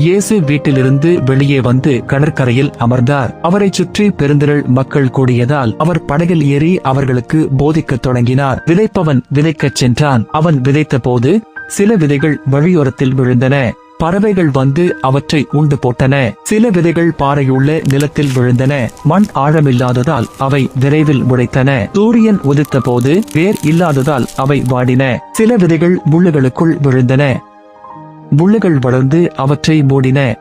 இயேசு வீட்டிலிருந்து வெளியே வந்து கடற்கரையில் அமர்ந்தார். அவரைச் சுற்றி பெருந்திரள் மக்கள் கூடியதால் அவர் படகில் ஏறி அவர்களுக்கு போதிக்கத் தொடங்கினார். விதைப்பவன் விதைக்கச் சென்றான். அவன் விதைத்த போது சில விதைகள் வழியோரத்தில் விழுந்தன. பறவைகள் வந்து அவற்றை உண்டு போட்டன. சில விதைகள் பாறையுள்ள நிலத்தில் விழுந்தன. மண் ஆழமில்லாததால் அவை விரைவில் உடைத்தன. சூரியன் உதித்த போது வேர் இல்லாததால் அவை வாடின. சில விதைகள் முள்ளுகளுக்குள் விழுந்தன. முள்ளுகள் வளர்ந்து அவற்றை மூடின.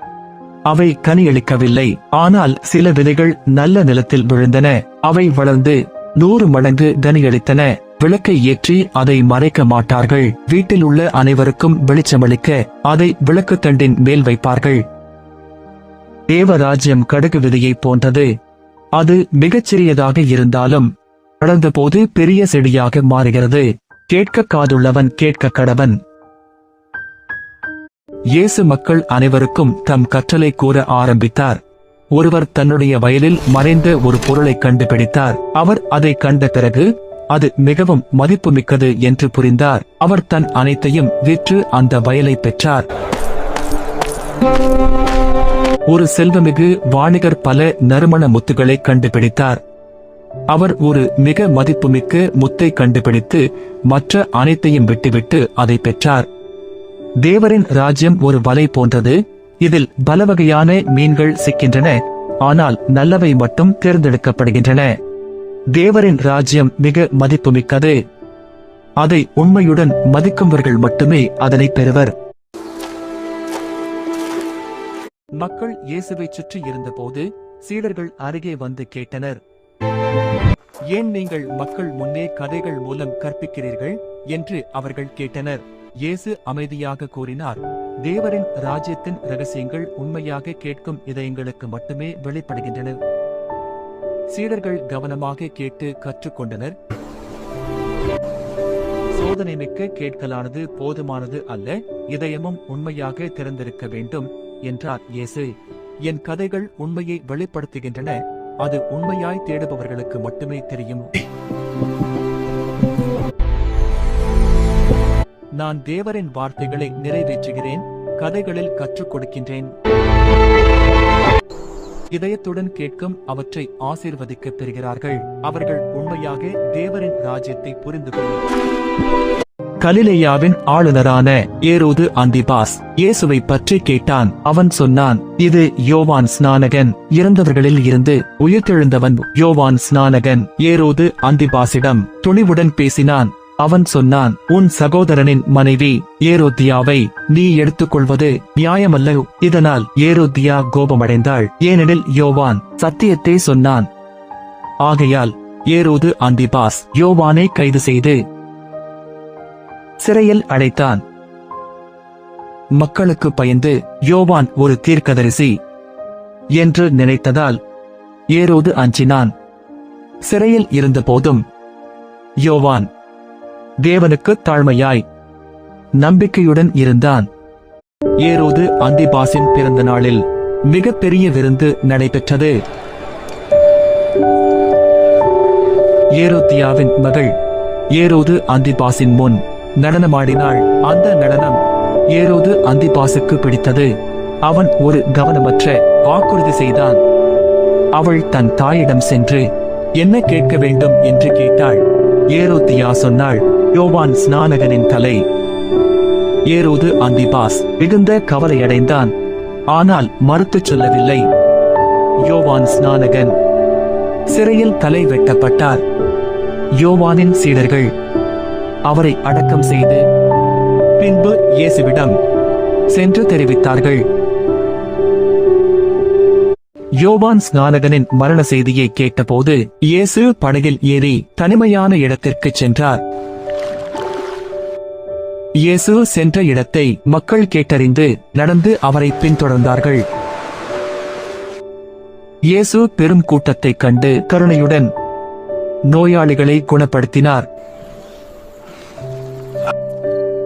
அவை கனியளிக்கவில்லை ஆனால் சில விதைகள் நல்ல நிலத்தில் விழுந்தன. அவை வளர்ந்து நூறு மடங்கு கனியளித்தன விளக்கை ஏற்றி அதை மறைக்க மாட்டார்கள். வீட்டில் உள்ள அனைவருக்கும் வெளிச்சமளிக்க அதை விளக்குத்தண்டின் மேல் வைப்பார்கள். தேவராஜ்யம் கடுகு விதையைப் போன்றது. அது மிகச்சிறியதாக இருந்தாலும் வளர்ந்தபோது பெரிய செடியாக மாறுகிறது. கேட்க காதுள்ளவன் கேட்க கடவன். இயேசு மக்கள் அனைவருக்கும் தம் கற்றலை கூற ஆரம்பித்தார். ஒருவர் தன்னுடைய வயலில் மறைந்த ஒரு பொருளை கண்டுபிடித்தார். அவர் அதை கண்ட பிறகு அது மிகவும் மதிப்புமிக்கது என்று புரிந்தார். அவர் தன் அனைத்தையும் விற்று அந்த வயலை பெற்றார். ஒரு செல்வமிகு வாணிகர் பல நறுமண முத்துகளை கண்டுபிடித்தார். அவர் ஒரு மிக மதிப்புமிக்க முத்தை கண்டுபிடித்து மற்ற அனைத்தையும் விட்டுவிட்டு அதை பெற்றார். தேவரின் ராஜ்யம் ஒரு வலை போன்றது. இதில் பலவகையான மீன்கள் சிக்கின்றன. ஆனால் நல்லவை மட்டும் தேர்ந்தெடுக்கப்படுகின்றன. தேவரின் ராஜ்யம் மிக மதிப்புமிக்கது. அதை உண்மையுடன் மதிக்கும்பவர்கள் மட்டுமே அதனை பெறுவர். மக்கள் இயேசுவை சுற்றி இருந்தபோது சீடர்கள் அருகே வந்து கேட்டனர். ஏன் நீங்கள் மக்கள் முன்னே கதைகள் மூலம் கற்பிக்கிறீர்கள்? என்று அவர்கள் கேட்டனர். இயேசு அமைதியாக கூறினார். தேவரின் ராஜ்யத்தின் ரகசியங்கள் உண்மையாக கேட்கும் இதயங்களுக்கு மட்டுமே வெளிப்படுகின்றன. சீடர்கள் கவனமாக கேட்டு கற்றுக்கொண்டனர். சோதனை மிக்க கேட்கலானது போதுமானது அல்ல இதயமும் உண்மையாக திறந்திருக்க வேண்டும் என்றார் இயேசு. என் கதைகள் உண்மையை வெளிப்படுத்துகின்றன அது உண்மையாய் தேடுபவர்களுக்கு மட்டுமே தெரியும். நான் தேவரின் வார்த்தைகளை நிறைவேற்றுகிறேன் கதைகளில் கற்றுக் கொடுக்கின்றேன். இதயத்துடன் கேட்கும் அவற்றை ஆசீர்வதிக்க பெறுகிறார்கள். அவர்கள் உண்மையாக தேவரின் ராஜ்யத்தை புரிந்து கொள்ளும் கலிலேயாவின் ஆளுநரான ஏரோது அந்திபாஸ் இயேசுவை பற்றி கேட்டான். அவன் சொன்னான் இது யோவான் ஸ்நானகன். இறந்தவர்களில் இருந்து உயிர்த்தெழுந்தவன் யோவான் ஸ்நானகன். ஏரோது அந்திபாசிடம் துணிவுடன் பேசினான். அவன் சொன்னான் உன் சகோதரனின் மனைவி ஏரோத்தியாவை நீ எடுத்துக்கொள்வது நியாயமல்ல. இதனால் ஏரோத்தியா கோபமடைந்தாள். ஏனெனில் யோவான் சத்தியத்தை சொன்னான். ஆகையால் ஏரோது அந்திபாஸ் யோவானை கைது செய்து சிறையில் அடைத்தான். மக்களுக்கு பயந்து யோவான் ஒரு தீர்க்கதரிசி என்று நினைத்ததால் ஏரோது அஞ்சினான். சிறையில் இருந்தபோதும் யோவான் தேவனுக்கு தாழ்மையாய் நம்பிக்கையுடன் இருந்தான். ஏரோது அந்திபாசின் பிறந்த நாளில் மிகப்பெரிய விருந்து நடைபெற்றது. ஏரோத்தியாவின் மகள் ஏரோது அந்திபாசின் முன் நடனமாடினாள். அந்த நடனம் ஏரோது அந்திபாசுக்கு பிடித்தது. அவன் ஒரு கவனமற்ற வாக்குறுதி செய்தான். அவள் தன் தாயிடம் சென்று என்ன கேட்க வேண்டும்? என்று கேட்டாள். ஏரோத்தியா சொன்னாள் யோவான் ஸ்நானகனின் தலை ஏரோது அந்திபாஸ் மிகுந்த கவலையடைந்தான். ஆனால் மறுத்துச் சொல்லவில்லை. யோவான் ஸ்நானகன் சிறையில் தலை வெட்டப்பட்டார். யோவானின் சீடர்கள் அவரை அடக்கம் செய்து பின்பு இயேசுவிடம் சென்று தெரிவித்தார்கள். யோவான் ஸ்நானகனின் மரண செய்தியை கேட்டபோது இயேசு படகில் ஏறி தனிமையான இடத்திற்கு சென்றார். இயேசு சென்ற இடத்தை மக்கள் கேட்டறிந்து நடந்து அவரை பின்தொடர்ந்தார்கள். இயேசு பெரும் கூட்டத்தைக் கண்டு கருணையுடன் நோயாளிகளை குணப்படுத்தினார்.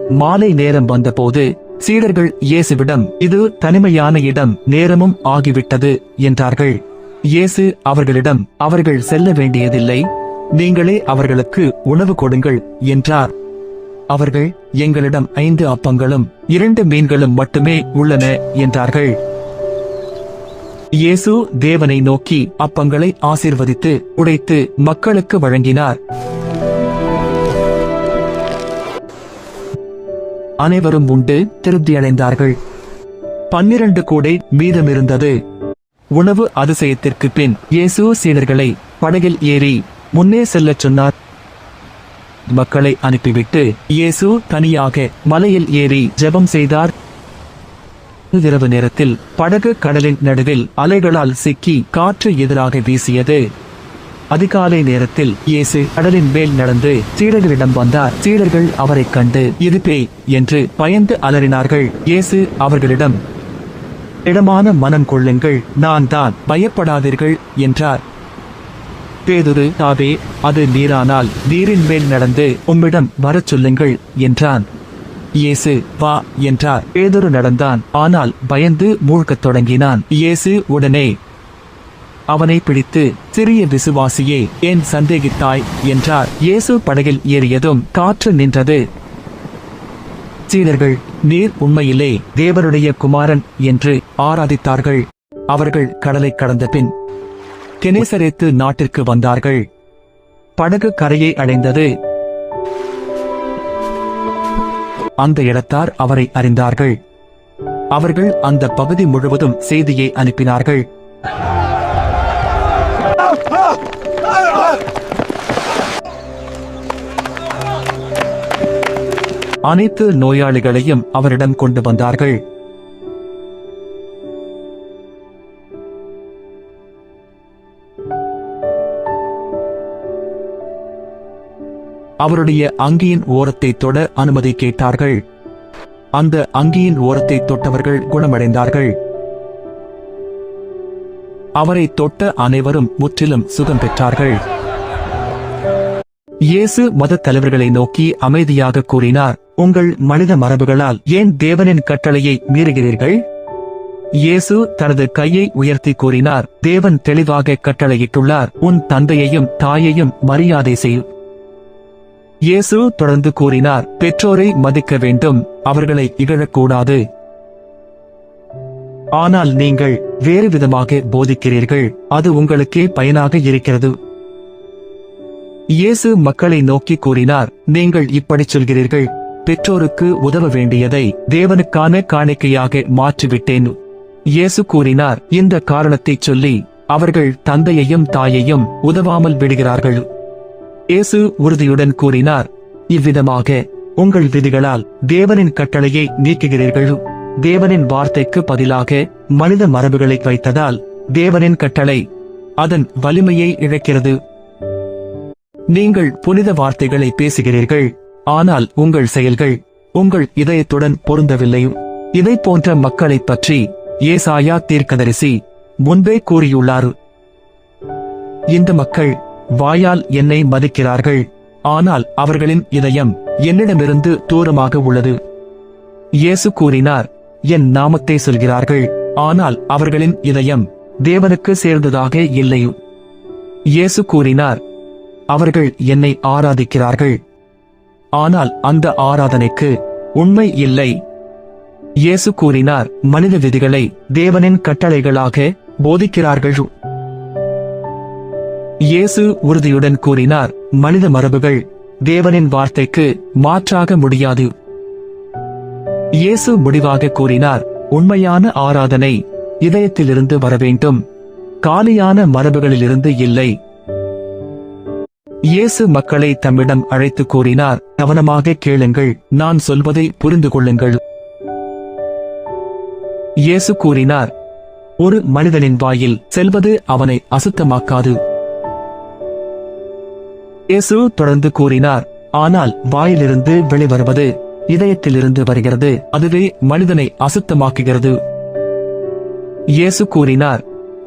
மாலை நேரம் வந்தபோது சீடர்கள் இயேசுவிடம் இது தனிமையான இடம் நேரமும் ஆகிவிட்டது என்றார்கள். இயேசு அவர்களிடம் அவர்கள் செல்ல வேண்டியதில்லை நீங்களே அவர்களுக்கு உணவு கொடுங்கள் என்றார். அவர்கள் எங்களிடம் ஐந்து அப்பங்களும் இரண்டு மீன்களும் மட்டுமே உள்ளன என்றார்கள். இயேசு தேவனை நோக்கி அப்பங்களை ஆசிர்வதித்து உடைத்து மக்களுக்கு வழங்கினார். அனைவரும் உண்டு திருப்தியடைந்தார்கள். பன்னிரண்டு கூடை மீதமிருந்தது. உணவு அதிசயத்திற்கு பின் இயேசு சீடர்களை படகில் ஏறி முன்னே செல்லச் சொன்னார். மக்களை அனுப்பிவிட்டு இயேசு தனியாக மலையில் ஏறி ஜெபம் செய்தார். இரவு நேரத்தில் படகு கடலின் நடுவில் அலைகளால் சிக்கி காற்று எதிராக வீசியது. அதிகாலை நேரத்தில் இயேசு கடலின் மேல் நடந்து சீடர்களிடம் வந்தார். சீடர்கள் அவரை கண்டு இது பேய் என்று பயந்து அலறினார்கள். இயேசு அவர்களிடம் இடமான மனம் கொள்ளுங்கள் நான் தான் பயப்படாதீர்கள் என்றார். பேதுரு தாவே அது நீரானால் நீரின் மேல் நடந்து உம்மிடம் வரச் சொல்லுங்கள் என்றான். இயேசு வா என்றார். பேதுரு நடந்தான் ஆனால் பயந்து மூழ்கத் தொடங்கினான். இயேசு உடனே அவனை பிடித்து சிறிய விசுவாசியே ஏன் சந்தேகித்தாய்? என்றார். இயேசு படகில் ஏறியதும் காற்று நின்றது. சீடர்கள் நீர் உண்மையிலே தேவனுடைய குமாரன் என்று ஆராதித்தார்கள். அவர்கள் கடலை கடந்த பின் கெனேசரேத்து நாட்டிற்கு வந்தார்கள். படகு கரையை அடைந்தது. அந்த இடத்தார் அவரை அறிந்தார்கள். அவர்கள் அந்த பகுதி முழுவதும் செய்தியை அனுப்பினார்கள். அனைத்து நோயாளிகளையும் அவரிடம் கொண்டு வந்தார்கள். அவருடைய அங்கியின் ஓரத்தை தொட அனுமதி கேட்டார்கள். அந்த அங்கியின் ஓரத்தை தொட்டவர்கள் குணமடைந்தார்கள். அவரை தொட்ட அனைவரும் முற்றிலும் சுகம் பெற்றார்கள். இயேசு மதத் தலைவர்களை நோக்கி அமைதியாக கூறினார் உங்கள் மனித மரபுகளால் ஏன் தேவனின் கட்டளையை மீறுகிறீர்கள்? இயேசு தனது கையை உயர்த்தி கூறினார் தேவன் தெளிவாக கட்டளையிட்டுள்ளார் உன் தந்தையையும் தாயையும் மரியாதை செய் இயேசு தொடர்ந்து கூறினார் பெற்றோரை மதிக்க வேண்டும் அவர்களை இகழக்கூடாது. ஆனால் நீங்கள் வேறு விதமாக போதிக்கிறீர்கள் அது உங்களுக்கே பயனாக இருக்கிறது. இயேசு மக்களை நோக்கி கூறினார் நீங்கள் இப்படிச் சொல்கிறீர்கள் பெற்றோருக்கு உதவ வேண்டியதை தேவனுக்கான காணிக்கையாக மாற்றிவிட்டேன். இயேசு கூறினார் இந்த காரணத்தைச் சொல்லி அவர்கள் தந்தையையும் தாயையும் உதவாமல் விடுகிறார்கள். இயேசு உறுதியுடன் கூறினார் இவ்விதமாக உங்கள் விதிகளால் தேவனின் கட்டளையை நீக்குகிறீர்கள்? தேவனின் வார்த்தைக்கு பதிலாக மனித மரபுகளை வைத்ததால் தேவனின் கட்டளை அதன் வலிமையை இழக்கிறது. நீங்கள் புனித வார்த்தைகளை பேசுகிறீர்கள் ஆனால் உங்கள் செயல்கள் உங்கள் இதயத்துடன் பொருந்தவில்லை. இதை போன்ற மக்களைப் பற்றி ஏசாயா தீர்க்கதரிசி முன்பே கூறியுள்ளார். இந்த மக்கள் வாயால் என்னை மதிக்கிறார்கள். ஆனால் அவர்களின் இதயம் என்னிடமிருந்து தூரமாக உள்ளது. இயேசு கூறினார் என் நாமத்தை சொல்கிறார்கள். ஆனால் அவர்களின் இதயம் தேவனுக்கு சேர்ந்ததாக இல்லை. இயேசு கூறினார் அவர்கள் என்னை ஆராதிக்கிறார்கள். ஆனால் அந்த ஆராதனைக்கு உண்மை இல்லை. இயேசு கூறினார் மனித விதிகளை தேவனின் கட்டளைகளாக போதிக்கிறார்கள். இயேசு உறுதியுடன் கூறினார் மனித மரபுகள் தேவனின் வார்த்தைக்கு மாற்றாக முடியாது. இயேசு முடிவாக கூறினார் உண்மையான ஆராதனை இதயத்திலிருந்து வர வேண்டும் காலியான மரபுகளிலிருந்து இல்லை. இயேசு மக்களை தம்மிடம் அழைத்து கூறினார் கவனமாக கேளுங்கள் நான் சொல்வதை புரிந்து கொள்ளுங்கள். இயேசு கூறினார் ஒரு மனிதனின் வாயில் செல்வது அவனை அசுத்தமாக்காது. இயேசு தொடர்ந்து கூறினார் ஆனால் வாயிலிருந்து வெளிவருவது இதயத்திலிருந்து வருகிறது அதுவே மனிதனை அசுத்தமாக்குகிறது. இயேசு கூறினார்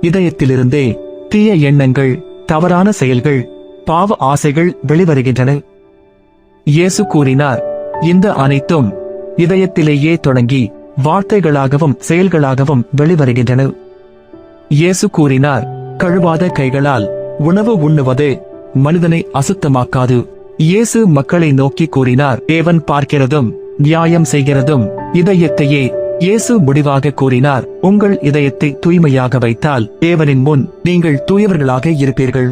இதயத்திலிருந்தே தீய எண்ணங்கள் தவறான செயல்கள் பாவ ஆசைகள் வெளிவருகின்றன. இயேசு கூறினார் இந்த அனைத்தும் இதயத்திலேயே தொடங்கி வார்த்தைகளாகவும் செயல்களாகவும் வெளிவருகின்றன. இயேசு கூறினார் கழுவாத கைகளால் உணவு உண்ணுவது மனிதனை அசுத்தமாக்காது. இயேசு மக்களை நோக்கி கூறினார் தேவன் பார்க்கிறதும் நியாயம் செய்கிறதும் இதயத்தையே இயேசு முடிவாக கூறினார் உங்கள் இதயத்தை தூய்மையாக வைத்தால் தேவனின் முன் நீங்கள் தூயவர்களாக இருப்பீர்கள்.